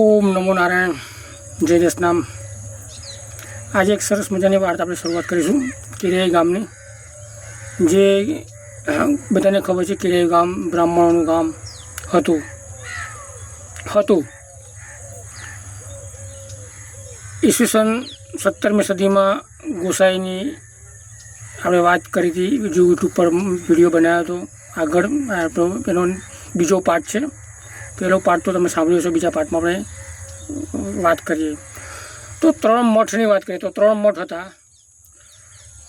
ઓમ નમો નારાયણ. જય દસનામ આજે એક સરસ મજાની વાર્તા આપણે શરૂઆત કરીશું. કિરેય ગામની. જે બધાને ખબર છે કિરેય ગામ, બ્રાહ્મણોનું ગામ હતું. હતું. ઈસવીસન સત્તરમી સદીમાં ગોસાઈની આપણે વાત કરી હતી. યુટ્યુબ પર વીડિયો બનાવ્યો હતો. આગળ આપણો એનો બીજો પાર્ટ છે. પહેલો પાર્ટ તો તમે સાંભળ્યો છો બીજા પાર્ટમાં આપણે વાત કરીએ. તો ત્રણ મઠની વાત કરીએ, તો ત્રણ મઠ હતા.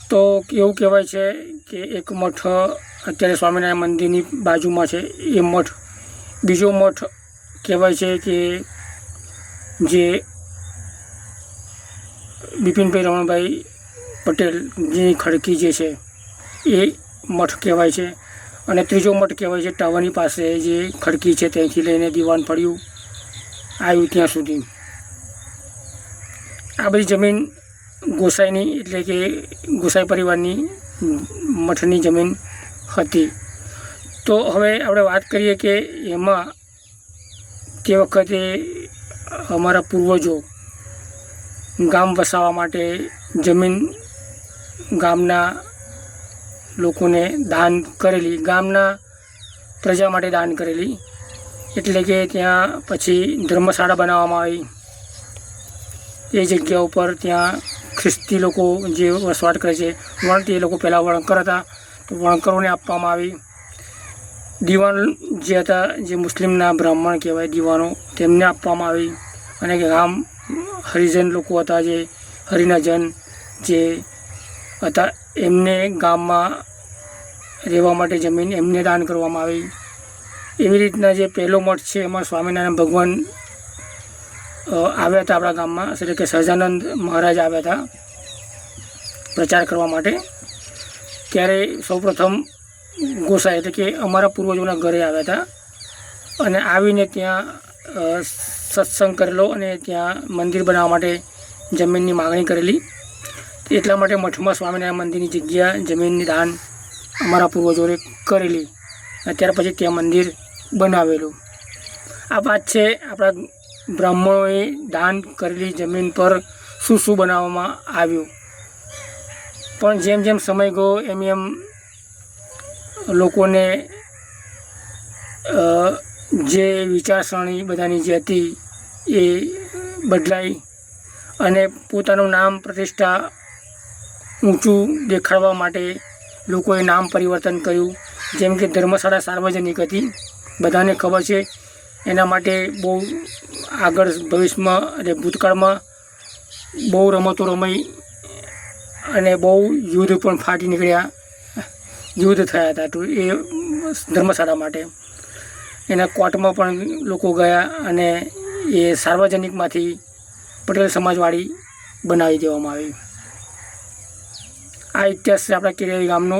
તો એવું કહેવાય છે કે એક મઠ અત્યારે સ્વામિનારાયણ મંદિરની બાજુમાં છે, એ મઠ. બીજો મઠ કહેવાય છે કે જે બિપિનભાઈ રમણભાઈ પટેલની ખડકી જે છે, એ મઠ કહેવાય છે. અને ત્રીજો મઠ કહેવાય છે ટાવરની પાસે, જે ખડકી છે ત્યાંથી લઈને દીવાન પડ્યું આવ્યું ત્યાં સુધી. આ બધી જમીન ગોસાઈની, એટલે કે ગોસાઈ પરિવારની મઠની જમીન હતી. તો હવે આપણે વાત કરીએ કે એમાં તે વખતે અમારા પૂર્વજો ગામ વસાવવા માટે જમીન ગામના લોકોને દાન કરેલી, ગામના પ્રજા માટે દાન કરેલી. એટલે કે ત્યાં પછી ધર્મશાળા બનાવવામાં આવી. એ જગ્યા ઉપર ત્યાં ખ્રિસ્તી લોકો જે વસવાટ કરે છે, વણતી એ લોકો પહેલાં વણકર હતા. તો વણકરોને આપવામાં આવી. દીવાન જે હતા, જે મુસ્લિમના બ્રાહ્મણ કહેવાય દીવાનો, તેમને આપવામાં આવી. અને ગામ હરિજન લોકો હતા, જે હરિના જન જે હતા, એમને ગામમાં રહેવા માટે જમીન એમને દાન કરવામાં આવી. એવી રીતના જે પહેલો મઠ છે, એમાં સ્વામિનારાયણ ભગવાન આવ્યા હતા આપણા ગામમાં. એટલે કે સહજાનંદ મહારાજ આવ્યા હતા પ્રચાર કરવા માટે. ત્યારે સૌપ્રથમ ગોસાઈ એટલે કે અમારા પૂર્વજોના ઘરે આવ્યા હતા. અને આવીને ત્યાં સત્સંગ કરેલો અને ત્યાં મંદિર બનાવવા માટે જમીનની માગણી કરેલી. એટલા માટે મઠમાં સ્વામિનારાયણ મંદિરની જગ્યા, જમીનની દાન અમારા પૂર્વજોએ કરેલી. અને ત્યાર પછી ત્યાં મંદિર બનાવેલું. આ વાત છે, આપણા બ્રાહ્મણોએ દાન કરેલી જમીન પર શું શું બનાવવામાં આવ્યું. પણ જેમ જેમ સમય ગયો, એમ એમ લોકોને જે વિચારસરણી બધાની જે હતી એ બદલાઈ અને પોતાનું નામ પ્રતિષ્ઠા ઊંચું દેખાડવા માટે લોકોએ નામ પરિવર્તન કર્યું. જેમ કે ધર્મશાળા સાર્વજનિક હતી. બધાને ખબર છે. એના માટે બહુ આગળ ભવિષ્યમાં અને ભૂતકાળમાં બહુ રમતો રમાઈ અને બહુ યુદ્ધ પણ ફાટી નીકળ્યા. યુદ્ધ થયા હતા તો એ ધર્મશાળા માટે. એના કોર્ટમાં પણ લોકો ગયા અને એ સાર્વજનિકમાંથી પટેલ સમાજવાળી બનાવી દેવામાં આવી. આ ઇતિહાસ છે આપણા કેરિયારી ગામનો.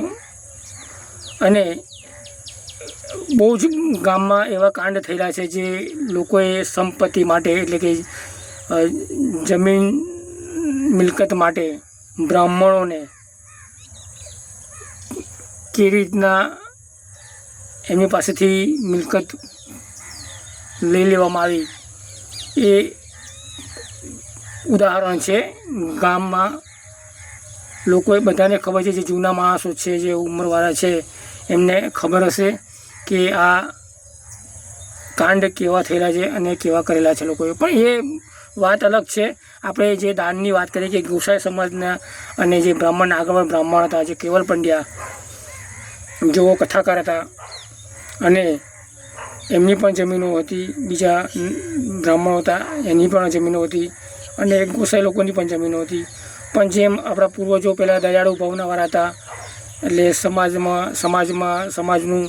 અને બહુ જ ગામમાં એવા કાંડ થયેલા છે જે લોકોએ સંપત્તિ માટે એટલે કે જમીન મિલકત માટે બ્રાહ્મણોને કેવી રીતના એમની પાસેથી મિલકત લઈ લેવામાં આવી એ ઉદાહરણ છે ગામમાં લોકોએ બધાને ખબર છે જે જૂના માણસો છે, જે ઉંમરવાળા છે, એમને ખબર હશે કે આ કાંડ કેવા થયેલા છે અને કેવા કરેલા છે લોકોએ. પણ એ વાત અલગ છે. આપણે જે દાનની વાત કરીએ કે ગોસાઈ સમાજના અને જે બ્રાહ્મણ આગળ બ્રાહ્મણ હતા, જે કેવલ પંડ્યા, જેઓ કથાકાર હતા અને એમની પણ જમીનો હતી, બીજા બ્રાહ્મણો હતા, એની પણ જમીનો હતી અને ગોસાઈ લોકોની પણ જમીનો હતી. પણ જેમ આપણા પૂર્વજો પહેલાં દયાળુ ભાવનાવાળા હતા, એટલે સમાજમાં સમાજમાં, સમાજનું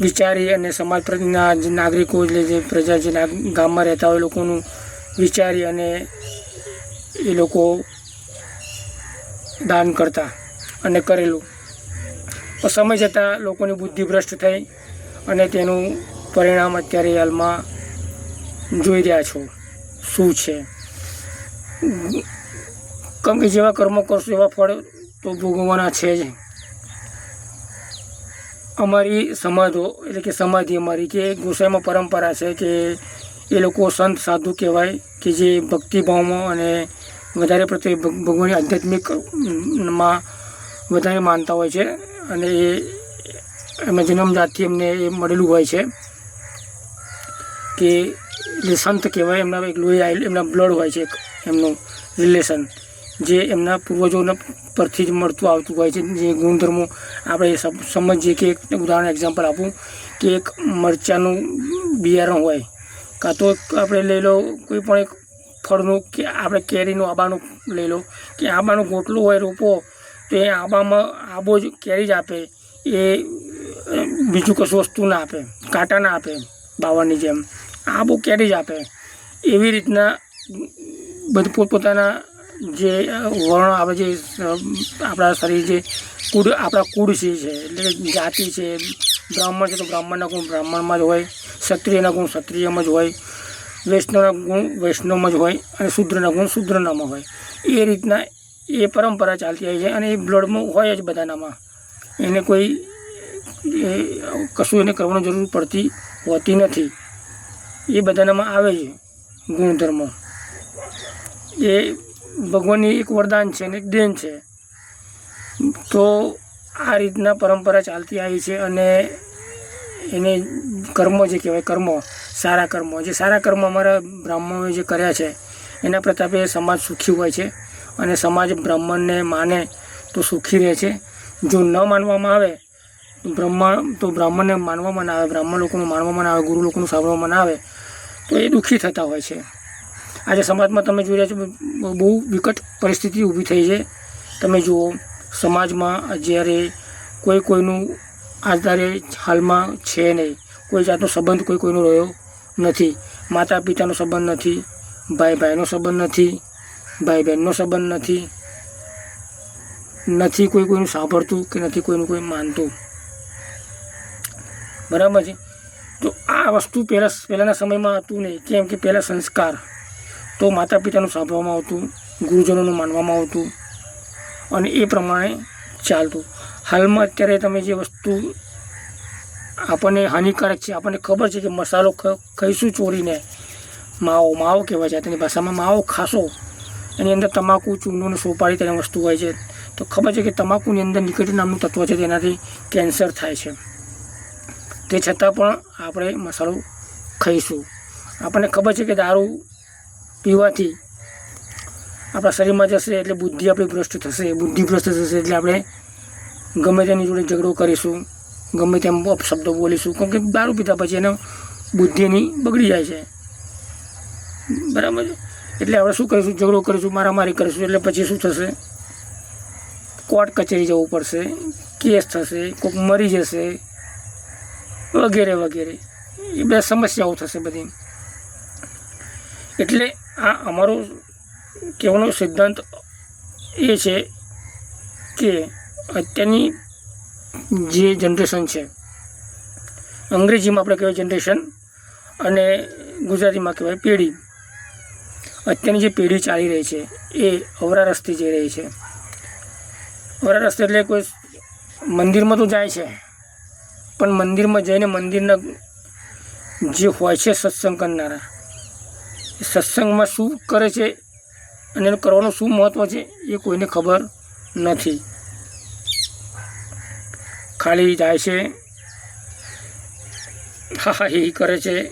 વિચારી અને સમાજ પ્રતિના જે નાગરિકો, એટલે જે પ્રજા જે ગામમાં રહેતા હોય લોકોનું વિચારી અને એ લોકો દાન કરતા અને કરેલું. સમય જતાં લોકોની બુદ્ધિ ભ્રષ્ટ થઈ અને તેનું પરિણામ અત્યારે હાલમાં જોઈ રહ્યા છો. શું છે? કેમ કે જેવા કર્મો કરશો, એવા ફળ તો ભોગવવાના છે જ. અમારી સમાજો એટલે કે સમાધિ અમારી, કે ગોસાઈમાં પરંપરા છે કે એ લોકો સંત, સાધુ કહેવાય કે જે ભક્તિભાવમાં અને વધારે પ્રત્યે ભગ- ભગવાનની આધ્યાત્મિકમાં વધારે માનતા હોય છે અને એ એમના જન્મજાતથી એમને એ મળેલું હોય છે કે એટલે સંત કહેવાય, એમના એક લોહી એમના બ્લડ હોય છે એક, એમનું રિલેશન જે એમના પૂર્વજોના પરથી જ મળતું આવતું હોય છે, જે ગુણધર્મો આપણે સમ- સમજીએ કે એક ઉદાહરણ એક્ઝામ્પલ આપું, કે એક મરચાંનું બિયારણ હોય, કાં તો આપણે લઈ લો, કોઈ પણ એક ફળનું કે આપણે કેરીનું આંબાનું લઈ લો, કે આંબાનું ગોટલું હોય રોપો, તો એ આંબામાં આંબો જ કેરી જ આપે, એ બીજું કશું વસ્તુ ના આપે, કાંટા ના આપે બાવળની જેમ. આંબો કેરી જ આપે. એવી રીતના બધું પોતપોતાના જે વર્ણ આપણે જે આપણા શરીર જે કુડ, આપણા કુળ છે છે એટલે જાતિ છે, બ્રાહ્મણ છે તો બ્રાહ્મણના ગુણ બ્રાહ્મણમાં જ હોય, ક્ષત્રિયના ગુણ ક્ષત્રિયમાં જ હોય, વૈષ્ણવના ગુણ વૈષ્ણવમાં જ હોય અને શુદ્રના ગુણ શુદ્રનામાં હોય. એ રીતના એ પરંપરા ચાલતી આવી છે અને એ બ્લડમાં હોય જ બધાનામાં. એને કોઈ કશું એને કરવાની જરૂર પડતી હોતી નથી. એ બધાનામાં આવે છે ગુણધર્મ. એ ભગવાનની એક વરદાન છે અને એક દેન છે. તો આ રીતના પરંપરા ચાલતી આવી છે અને એને કર્મો જે કહેવાય, કર્મો, સારા કર્મો, જે સારા કર્મો અમારા બ્રાહ્મણોએ જે કર્યા છે, એના પ્રતાપે સમાજ સુખી હોય છે અને સમાજ બ્રાહ્મણને માને તો સુખી રહે છે. જો ન માનવામાં આવે બ્રહ્મા, તો બ્રાહ્મણને માનવામાં ના આવે, બ્રાહ્મણ લોકોનું માનવામાં ના આવે, ગુરુ લોકોનું સાંભળવામાં ના આવે, તો એ દુઃખી થતા હોય છે. આજે સમાજમાં તમે જોઈ રહ્યા છો, બહુ વિકટ પરિસ્થિતિ ઊભી થઈ છે. તમે જુઓ, સમાજમાં જ્યારે કોઈ કોઈનું આધારે હાલમાં છે નહીં, કોઈ જાતનો સંબંધ કોઈ કોઈનો રહ્યો નથી. માતા પિતાનો સંબંધ નથી ભાઈ ભાઈનો સંબંધ નથી ભાઈ બહેનનો સંબંધ નથી નથી કોઈ કોઈનું સાંભળતું કે નથી કોઈનું કોઈ માનતું. બરાબર છે? તો આ વસ્તુ પહેલાં, પહેલાંના સમયમાં હતું નહીં. કેમ કે પહેલાં સંસ્કાર તો માતા પિતાનું સાંભળવામાં આવતું, ગુરુજનોનું માનવામાં આવતું અને એ પ્રમાણે ચાલતું. હાલમાં અત્યારે તમે જે વસ્તુ આપણને હાનિકારક છે, આપણને ખબર છે કે મસાલો ખાઈશું ચોરીને? માવો માવો કહેવાય છે તેની ભાષામાં માવો ખાશો. એની અંદર તમાકુ ચૂનોને સોપારી તેની વસ્તુ હોય છે. તો ખબર છે કે તમાકુની અંદર નિકોટિન નામનું તત્વ છે, તેનાથી કેન્સર થાય છે. તે છતાં પણ આપણે મસાલો ખાઈશું. આપણને ખબર છે કે દારૂ પીવાથી આપણા શરીરમાં જશે એટલે બુદ્ધિ આપણી ભ્રષ્ટ થશે. બુદ્ધિ ભ્રષ્ટ થશે એટલે આપણે ગમે તેની જોડે ઝઘડો કરીશું, ગમે તેમ શબ્દો બોલીશું. કેમ કે દારૂ પીધા પછી એને બુદ્ધિની બગડી જાય છે. બરાબર? એટલે આપણે શું કરીશું? ઝઘડો કરીશું, મારામારી કરીશું, એટલે પછી શું થશે? કોર્ટ કચેરી જવું પડશે, કેસ થશે કોઈક મરી જશે, વગેરે વગેરે. એ બધા સમસ્યાઓ થશે બધી. એટલે આ અમારો કહેવાનો સિદ્ધાંત એ છે કે અત્યારની જે જનરેશન છે, અંગ્રેજીમાં આપણે કહેવાય જનરેશન અને ગુજરાતીમાં કહેવાય પેઢી. અત્યારની જે પેઢી ચાલી રહી છે એ અવરા રસ્તે જઈ રહી છે. અવરા રસ્તે એટલે કોઈ મંદિરમાં તો જાય છે, પણ મંદિરમાં જઈને મંદિરના જે હોય છે સત્સંગ કરનારા સત્સંગમાં શું કરે છે અને એનું કરવાનું શું મહત્ત્વ છે એ કોઈને ખબર નથી. ખાલી જાય છે. હા હા કરે છે.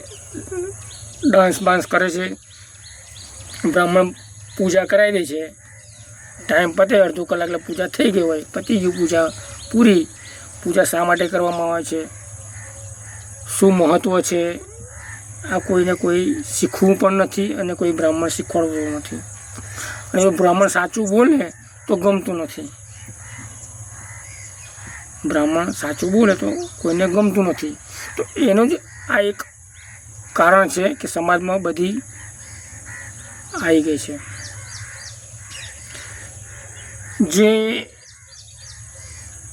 ડાન્સ બાન્સ કરે છે. બ્રાહ્મણ પૂજા કરાવી દે છે. ટાઈમ પતે, અડધો કલાક એટલે પૂજા થઈ ગઈ હોય, પતી ગયું પૂજા પૂરી. પૂજા શા માટે કરવામાં આવે છે? શું મહત્ત્વ છે? આ કોઈને કોઈ શીખવું પણ નથી અને કોઈ બ્રાહ્મણ શીખવાડવું નથી. અને એ બ્રાહ્મણ સાચું બોલે તો ગમતું નથી. બ્રાહ્મણ સાચું બોલે તો કોઈને ગમતું નથી. તો એનું જ આ એક કારણ છે કે સમાજમાં બધી આવી ગઈ છે. જે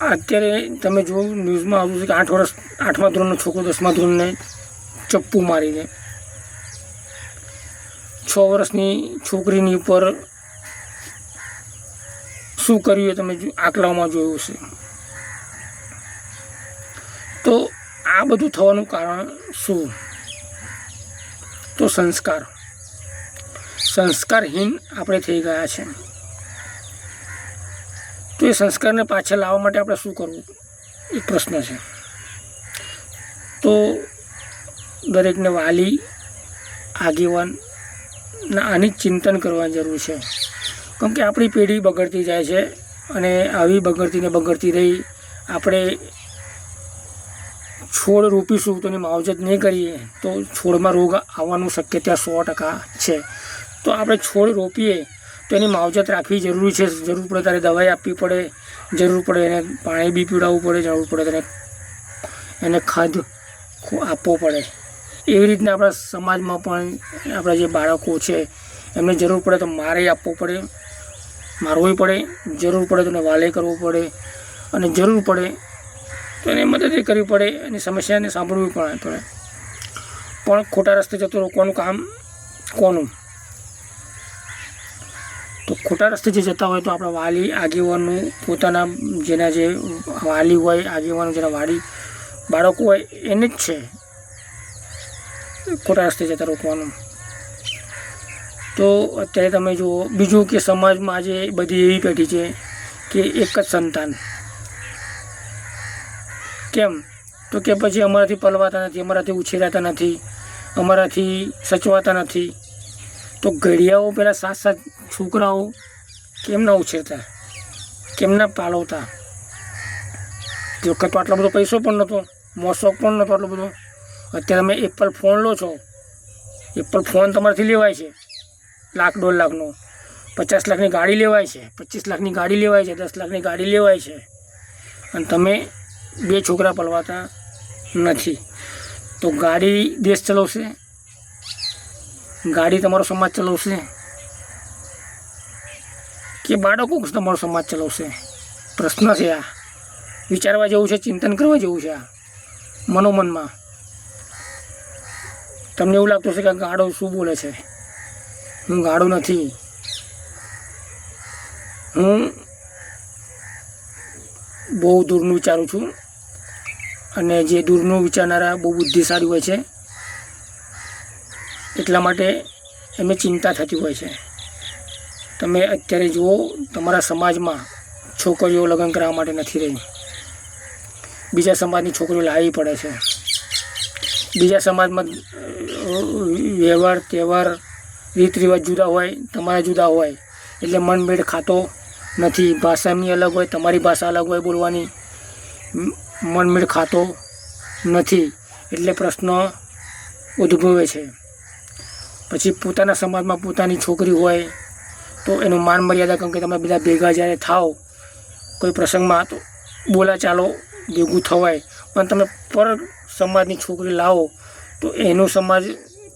અત્યારે તમે જો ન્યૂઝમાં આવ્યું છે કે આઠ વર્ષ, આઠમા ધોરણનો છોકરો દસમા ધોરણને ચપ્પુ મારીને. છ વર્ષની છોકરીની ઉપર શું કર્યું એ તમે આંકડાઓમાં જોયું છે તો આ બધું થવાનું કારણ શું? તો સંસ્કાર. સંસ્કારહીન આપણે થઈ ગયા છે. તો એ સંસ્કારને પાછા લાવવા માટે આપણે શું કરવું? એ પ્રશ્ન છે. તો દરેકને વાલી, આગેવાન આની ચિંતન કરવાની જરૂર છે. કેમ કે આપણી પેઢી બગડતી જાય છે અને આવી બગડતી ને બગડતી રહી આપણે છોડ રોપીશું તો એની માવજત નહીં કરીએ તો છોડમાં રોગ આવવાનું શક્યતા સો ટકા છે. તો આપણે છોડ રોપીએ તો એની માવજત રાખવી જરૂરી છે. જરૂર પડે ત્યારે દવાઈ આપવી પડે, જરૂર પડે એને પાણી બી પીવડાવવું પડે, જરૂર પડે તેને, એને ખાદ આપવો પડે. એવી રીતના આપણા સમાજમાં પણ આપણા જે બાળકો છે, એમને જરૂર પડે તો મારે આપવો પડે, મારવું પડે, જરૂર પડે તો એને વાલે કરવો પડે અને જરૂર પડે તો એને મદદ કરવી પડે એની સમસ્યાને સાંભળવી પણ પડે પણ ખોટા રસ્તે જતો રોકવાનું કામ કોનું? તો ખોટા રસ્તે જે જતા હોય તો આપણા વાલી આગેવાનું પોતાના જેના જે વાલી હોય, આગેવાનો જેના વાલી બાળકો હોય, એને જ છે. ખોટા રસ્તે જતા રોકવાનું. તો અત્યારે તમે જુઓ, બીજું કે સમાજમાં આજે બધી એવી પેઢી છે કે એક જ સંતાન. કેમ? તો કે પછી અમારાથી પલવાતા નથી, અમારાથી ઉછેરાતા નથી, અમારાથી સચવાતા નથી. તો ઘડિયાઓ પહેલાં સાત સાત છોકરાઓ કેમના ઉછેરતા? કેમના પાલવતા? તે વખત આટલો બધો પૈસો પણ નહોતો મોશોક પણ નહોતો આટલો બધો. અત્યારે તમે એપલ ફોન લો છો એપલ ફોન તમારાથી લેવાય છે. લાખ, દોઢ લાખનો. પચાસ લાખની ગાડી લેવાય છે. પચીસ લાખની ગાડી લેવાય છે, દસ લાખની ગાડી લેવાય છે. અને તમે બે છોકરા પલવાતા નથી. તો ગાડી દેશ ચલાવશે? ગાડી તમારો સમાજ ચલાવશે? કે બાળકો તમારો સમાજ ચલાવશે? પ્રશ્ન છે આ. વિચારવા જેવું છે, ચિંતન કરવા જેવું છે આ. મનોમનમાં. તમને એવું લાગતું છે કે ગાડો શું બોલે છે? હું ગાડો નથી. હું બહુ દૂરનું વિચારું છું. અને જે દૂરનું વિચારનારા બહુ બુદ્ધિશાળી હોય છે. એટલા માટે એમને ચિંતા થતી હોય છે. તમે અત્યારે જુઓ, તમારા સમાજમાં છોકરીઓ લગ્ન કરવા માટે નથી રહી. બીજા સમાજની છોકરીઓ લાવવી પડે છે. બીજા સમાજમાં વ્યવહાર, તહેવાર રીત રિવાજ જુદા હોય, તમારા જુદા હોય. એટલે મનમેળ ખાતો નથી. ભાષા એમની અલગ હોય, તમારી ભાષા અલગ હોય બોલવાની. મનમેળ ખાતો નથી. એટલે પ્રશ્ન ઉદ્ભવે છે. પછી પોતાના સમાજમાં પોતાની છોકરી હોય, તો એનું માન મર્યાદા, કારણ કે તમે બધા ભેગા જ્યારે થાઓ, કોઈ પ્રસંગમાં તો બોલા ચાલો ભેગું થવાય. પણ તમે પર સમાજની છોકરી લાવો, તો એનો સમાજ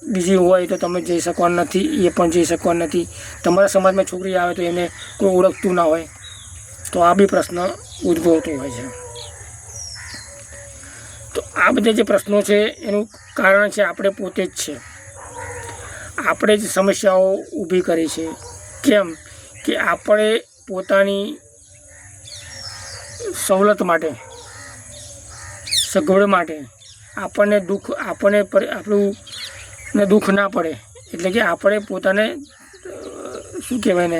બીજી હોય તો તમે જઈ શકવાના નથી, એ પણ જઈ શકવાના નથી. તમારા સમાજમાં છોકરી આવે તો એને કોઈ ઓળખતું ના હોય. તો આ બી પ્રશ્ન ઉદ્ભવતો હોય છે. તો આ બધા જે પ્રશ્નો છે, એનું કારણ છે આપણે પોતે જ છે. આપણે જ સમસ્યાઓ ઊભી કરી છે. કેમ કે આપણે પોતાની સવલત માટે, સગવડ માટે આપણને દુઃખ, આપણને આપણું દુઃખ ના પડે. એટલે કે આપણે પોતાને શું કહેવાય ને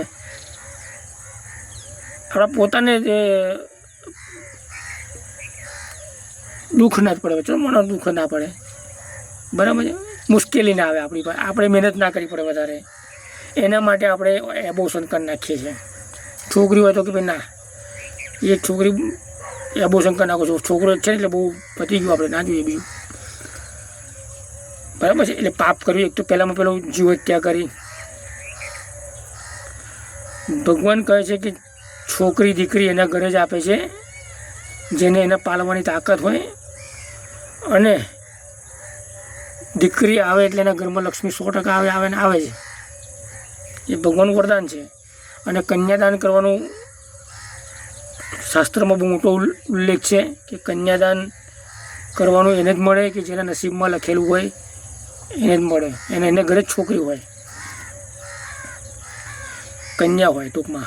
આપણા પોતાને જે દુઃખ ના જ પડે. ચલો, મને દુઃખ ના પડે. બરાબર છે? મુશ્કેલી ના આવે આપણી પાસે આપણે મહેનત ના કરવી પડે વધારે. એના માટે આપણે એબોશન કરી નાખીએ છીએ. છોકરી હોય તો કે ભાઈ ના, એક છોકરી એબોશન કરી નાખો છો. છોકરો છે એટલે બહુ પતી ગયું આપણે, ના જોઈએ બીજું. બરાબર છે? એટલે પાપ કર્યું, એક તો પહેલાંમાં પહેલું જીવ હત્યા કરી. ભગવાન કહે છે કે છોકરી દીકરી એના ઘરે જ આપે છે, જેને એને પાલવાની તાકાત હોય. અને દીકરી આવે એટલે એના ઘરમાં લક્ષ્મી સો ટકા આવે આવે ને આવે છે એ ભગવાનનું વરદાન છે. અને કન્યાદાન કરવાનું શાસ્ત્રમાં બહુ મોટો ઉલ્લેખ છે કે કન્યાદાન કરવાનું એને જ મળે કે જેના નસીબમાં લખેલું હોય એને જ મળે. એને એને ઘરે જ છોકરી હોય. કન્યા હોય ટૂંકમાં.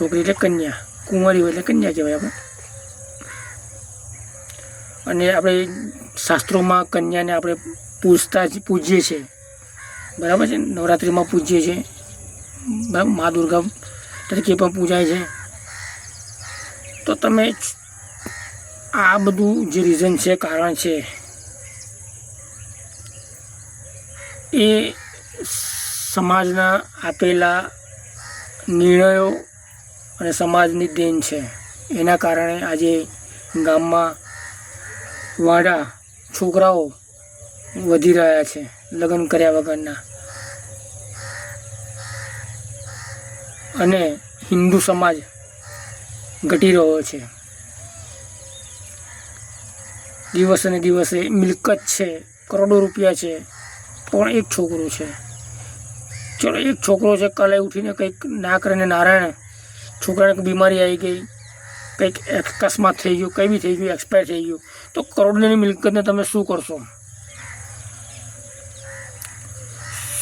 છોકરી એટલે કન્યા. કુંવારી હોય એટલે કન્યા કહેવાય આપણે. અને આપણે શાસ્ત્રોમાં કન્યાને આપણે પૂજતા જ પૂજીએ છીએ. બરાબર છે? નવરાત્રિમાં પૂજીએ છીએ. બરાબર? મા દુર્ગા તરીકે પણ પૂજાય છે. તો તમે આ બધું જે રીઝન છે, કારણ છે. એ સમાજના આપેલા નિર્ણયો અને સમાજની દેન છે. એના કારણે આજે ગામમાં વાડા છોકરાઓ વધી રહ્યા છે, લગ્ન કર્યા વગરના. અને હિન્દુ સમાજ ઘટી રહ્યો છે. દિવસે દિવસે મિલકત છે, કરોડો રૂપિયા છે, પણ એક છોકરો છે. ચલો, એક છોકરો છે, કાલે ઉઠીને કંઈક ના કરે ને નારાયણ, છોકરાને બીમારી આવી ગઈ, કંઈક અકસ્માત થઈ ગયું, કંઈ બી થઈ ગયું, એક્સપાયર થઈ ગયું, તો કરોડની મિલકતને તમે શું કરશો?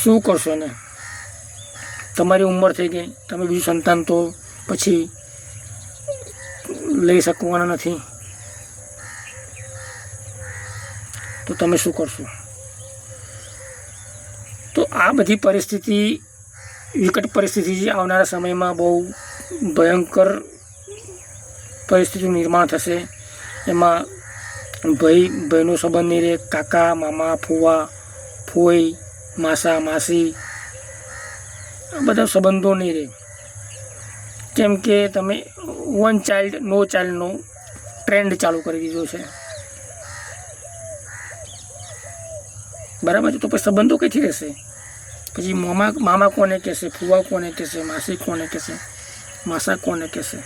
શું કરશો એને? તમારી ઉંમર થઈ ગઈ, તમે બીજું સંતાન તો પછી લઈ શકવાના નથી. તો તમે શું કરશો? તો આ બધી પરિસ્થિતિ, વિકટ પરિસ્થિતિ જે આવનારા સમયમાં બહુ ભયંકર પરિસ્થિતિનું નિર્માણ થશે. એમાં ભાઈ, ભાઈનો સંબંધ નહીં રહે. કાકા, મામા, ફુવા, ફોઈ, માસા, માસી, આ બધા સંબંધો નહીં રહે. કેમ કે તમે વન ચાઇલ્ડ નો ચાઇલ્ડનો ટ્રેન્ડ ચાલુ કરી દીધો છે બરાબર છે તો પછી સંબંધો કઈથી રહેશે પછી મામા મામા કોને કહેશે ફુવા કોને કહેશે માસી કોને કહેશે માસા કોને કહેશે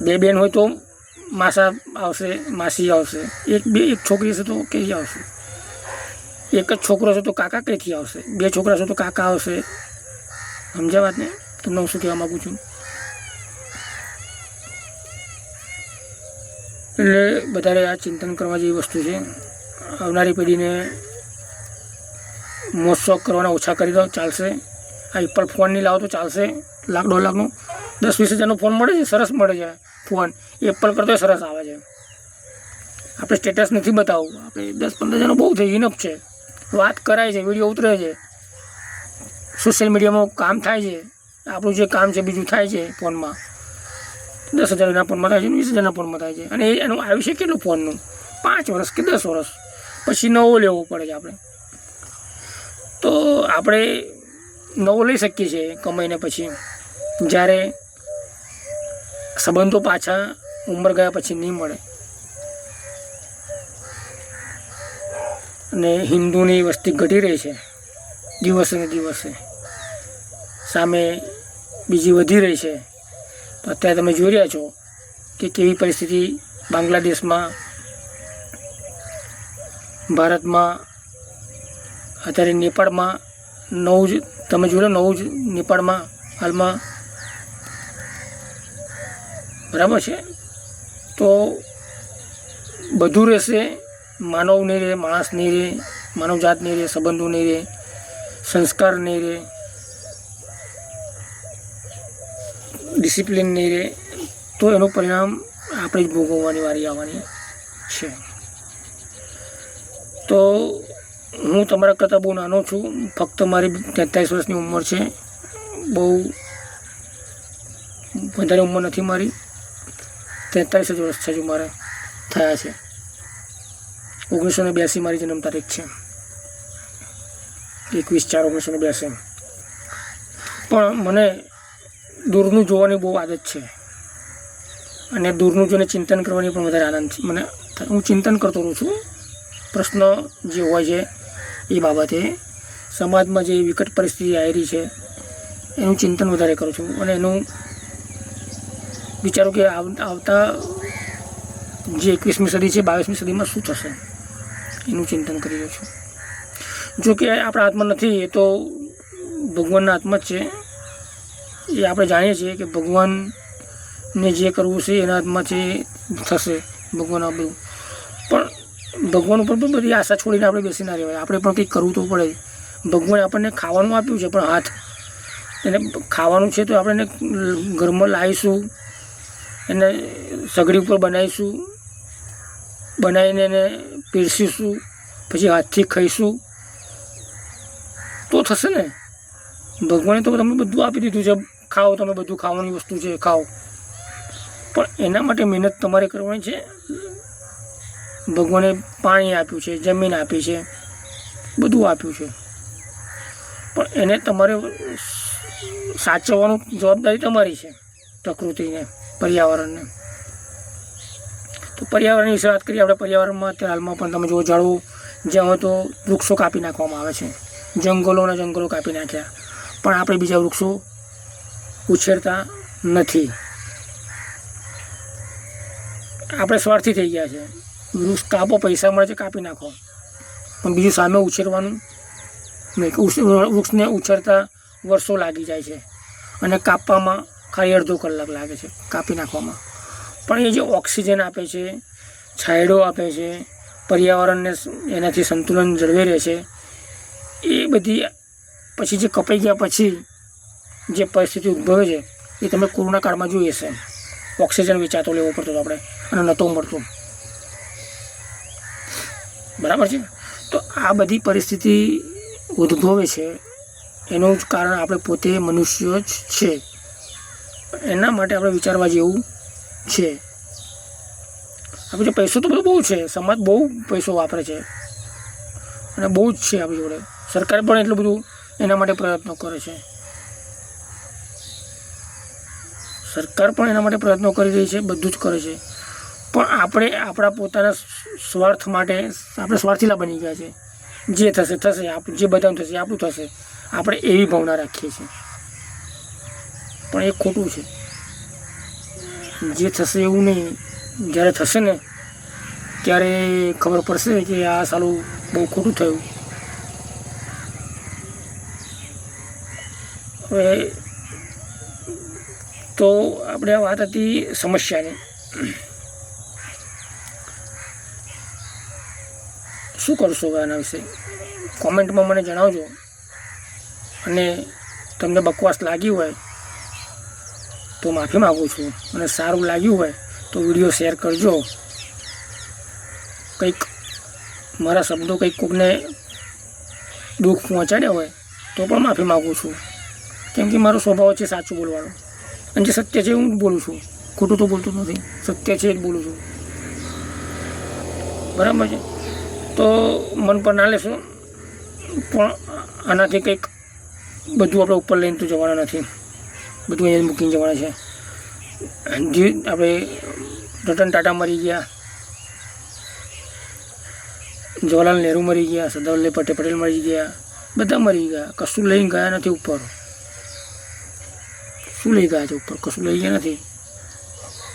બે બેન હોય તો માસા આવશે માસી આવશે એક બે એક છોકરી હશે તો કઈ આવશે એક જ છોકરો છે તો કાકા કઈથી આવશે બે છોકરા છે તો કાકા આવશે સમજ્યા વાત ને તમને હું શું કહેવા માગું છું એટલે વધારે આ ચિંતન કરવા જેવી વસ્તુ છે. આવનારી પેઢીને મોજ શોખ કરવાના ઓછા કરી દો, ચાલશે. આ એપલ ફોન નહીં લાવો તો ચાલશે. લાખ, દોઢ લાખનો, દસ, વીસ હજારનો ફોન મળે છે, સરસ મળે છે ફોન. એપલ કરતો સરસ આવે છે. આપણે સ્ટેટસ નથી બતાવવું. આપણે દસ, પંદર હજારનો બહુ થઈ ઇનફ છે. વાત કરાય છે, વીડિયો ઉતરે છે. સોશિયલ મીડિયામાં કામ થાય છે. આપણું જે કામ છે, બીજું થાય છે ફોનમાં. દસ હજારના ફોનમાં થાય છે, વીસ હજારના ફોનમાં થાય છે. અને એનું આયુષ્ય કેટલું ફોનનું? પાંચ વર્ષ કે દસ વર્ષ. પછી નવો લેવો પડે છે આપણે. તો આપણે નવો લઈ શકીએ છીએ કમાઈને પછી. જ્યારે સંબંધો પાછા ઉંમર ગયા પછી નહીં મળે. અને હિન્દુની વસ્તી ઘટી રહી છે. દિવસે ને દિવસે. સામે બીજી વધી રહી છે. તો અત્યારે તમે જોઈ રહ્યા છો કે કેવી પરિસ્થિતિ બાંગ્લાદેશમાં, ભારતમાં, અત્યારે નેપાળમાં, નવું જ, તમે જોયું ને નવું જ નેપાળમાં હાલમાં. બરાબર છે? તો બધું રહેશે, માનવ નહીં રહે, માણસ નહીં રહે, માનવજાત નહીં રહે, સંબંધો નહીં રહે, સંસ્કાર નહીં રહે. ડિસિપ્લિન નહીં રહે તો એનું પરિણામ આપણે જ ભોગવવાની વારી આવવાની છે. તો હું તમારા કરતાં બહુ નાનો છું, ફક્ત મારી તેતાલીસ વર્ષની ઉંમર છે. બહુ વધારે ઉંમર નથી મારી. તેતાલીસ જ વર્ષ છે હજુ મારે થયા છે. ઓગણીસો ને બ્યાસી મારી જન્મ તારીખ છે. એકવીસ ચાર ઓગણીસો ને બ્યાસી. પણ મને દૂરનું જોવાની બહુ આદત છે. અને દૂરનું જોઈને ચિંતન કરવાની પણ વધારે આનંદ છે. મને હું ચિંતન કરતો રહું છું. પ્રશ્ન જે હોય છે એ બાબતે સમાજમાં જે વિકટ પરિસ્થિતિ આવેલી છે, એનું ચિંતન વધારે કરું છું. અને એનું વિચારું કે આવતા જે એકવીસમી સદી છે, બાવીસમી સદીમાં શું થશે? એનું ચિંતન કરી રહ્યો છું. જો કે આપણા હાથમાં નથી, એ તો ભગવાનના હાથમાં જ છે. એ આપણે જાણીએ છીએ કે ભગવાનને જે કરવું છે એના હાથમાં જે થશે ભગવાન આ બધું. પણ ભગવાન ઉપર પણ બધી આશા છોડીને આપણે બેસી ના રહેવાય. આપણે પણ કંઈક કરવું તો પડે. ભગવાને આપણને ખાવાનું આપ્યું છે, પણ હાથ. એને ખાવાનું છે તો આપણે એને ઘરમાં લાવીશું, એને સગડી ઉપર બનાવીશું, બનાવીને એને પીરસીશું, પછી હાથથી ખાઈશું. તો થશે ને. ભગવાને તો તમને બધું આપી દીધું છે. ખાઓ, તમે બધું ખાવાની વસ્તુ છે, ખાઓ. પણ એના માટે મહેનત તમારે કરવાની છે. ભગવાને પાણી આપ્યું છે, જમીન આપી છે, બધું આપ્યું છે. પણ એને તમારે સાચવવાનું જવાબદારી તમારી છે, પ્રકૃતિને, પર્યાવરણને. તો પર્યાવરણ વિશે વાત કરીએ, આપણે પર્યાવરણમાં અત્યારે હાલમાં પણ તમે જુઓ ઝાડવું જ્યાં હોય તો વૃક્ષો કાપી નાખવામાં આવે છે. જંગલોના જંગલો કાપી નાખ્યા. પણ આપણે બીજા વૃક્ષો ઉછેરતા નથી. આપણે સ્વાર્થી થઈ ગયા છે. વૃક્ષ કાપો પૈસા મળે છે કાપી નાખો. પણ બીજું સામે ઉછેરવાનું નહીં. વૃક્ષને ઉછેરતા વર્ષો લાગી જાય છે. અને કાપવામાં ખાલી અડધો કલાક લાગે છે કાપી નાખવામાં. પણ એ જે ઓક્સિજન આપે છે, છાંયડો આપે છે, પર્યાવરણને એનાથી સંતુલન જળવાઈ રહે છે, એ બધી પછી જે કપાઈ ગયા પછી જે પરિસ્થિતિ ઉદ્ભવે છે, એ તમે કોરોના કાળમાં જોઈ હશે ઓક્સિજન વેચાતો લેવો પડતો હતો આપણે, અને નહોતો મળતું. બરાબર છે? તો આ બધી પરિસ્થિતિ ઉદ્ભવે છે, એનું જ કારણ આપણે પોતે મનુષ્યો જ છે. એના માટે આપણે વિચારવા જેવું છે. આપણે પૈસો તો બધો બહુ છે, સમાજ બહુ પૈસો વાપરે છે. અને બહુ જ છે આપણી જોડે. સરકાર પણ એટલું બધું એના માટે પ્રયત્નો કરે છે. સરકાર પણ એના માટે પ્રયત્નો કરી રહી છે, બધું જ કરે છે. પણ આપણે આપણા પોતાના સ્વાર્થ માટે આપણે સ્વાર્થીલા બની ગયા છે. જે થશે થશે. આપ, જે બધાનું થશે, આપણું થશે. આપણે એવી ભાવના રાખીએ છીએ. પણ એ ખોટું છે. જે થશે એવું નહીં. જ્યારે થશે ને, ત્યારે ખબર પડશે કે આ સાલું બહુ ખોટું થયું. હવે તો આપણે આ વાત હતી સમસ્યાની. શું કરશો આના વિશે? કોમેન્ટમાં મને જણાવજો. અને તમને બકવાસ લાગી હોય, તો માફી માગું છું. અને સારું લાગ્યું હોય, તો વીડિયો શેર કરજો. કંઈક મારા શબ્દો કંઈક કોકને દુઃખ પહોંચાડ્યા હોય, તો પણ માફી માગું છું. કેમ કે મારો સ્વભાવ છે સાચું બોલવાનો. અને જે સત્ય છે હું બોલું છું. ખોટું તો બોલતું નથી. સત્ય છે જ બોલું છું. બરાબર છે? તો મન પર ના લેશો. પણ આનાથી કંઈક બધું આપણે ઉપર લઈને તો જવાના નથી. બધું અહીંયા મૂકીને જવાના છે. જે આપણે રતન ટાટા મરી ગયા. જવાહરલાલ નહેરુ મરી ગયા. સરદાર વલ્લભ પટેલ પટેલ મરી ગયા. બધા મરી ગયા. કશું લઈને ગયા નથી ઉપર. શું લઈ ગયા છો? ઉપર કશું લઈ ગયા નથી.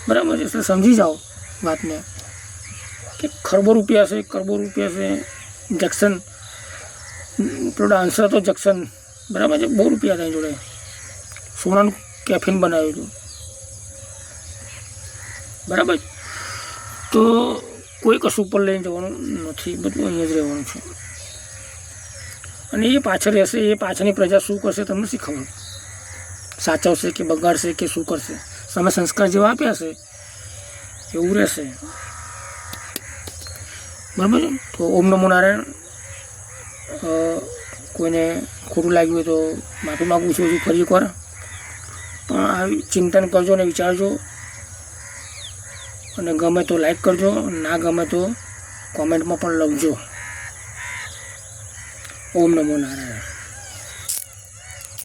બરાબર એટલે સમજી જાઓ વાતને. કે ખરબો રૂપિયા છે કરબો રૂપિયા છે, જંક્શન. પેલો ડાન્સર હતો જંક્શન. બરાબર છે? બહુ રૂપિયા હતા જોડે. સોનાનું કેફિન બનાવ્યું હતું. બરાબર તો કોઈ કશું ઉપર લઈને જવાનું નથી. બધું અહીંયા જ રહેવાનું છે. અને એ પાછળ રહેશે, એ પાછળની પ્રજા શું કરશે, તમને શી ખબર સાચવશે કે બગાડશે કે શું કરશે? સામે સંસ્કાર જેવા આપ્યા છે, એવું રહેશે. બરાબર છે? તો ઓમ નમો નારાયણ કોઈને ખોટું લાગ્યું હોય તો માફી માગું છું હજુ ફરી એકવાર. પણ આ ચિંતન કરજો અને વિચારજો. અને ગમે તો લાઈક કરજો, ના ગમે તો કોમેન્ટમાં પણ લખજો. ઓમ નમો નારાયણ.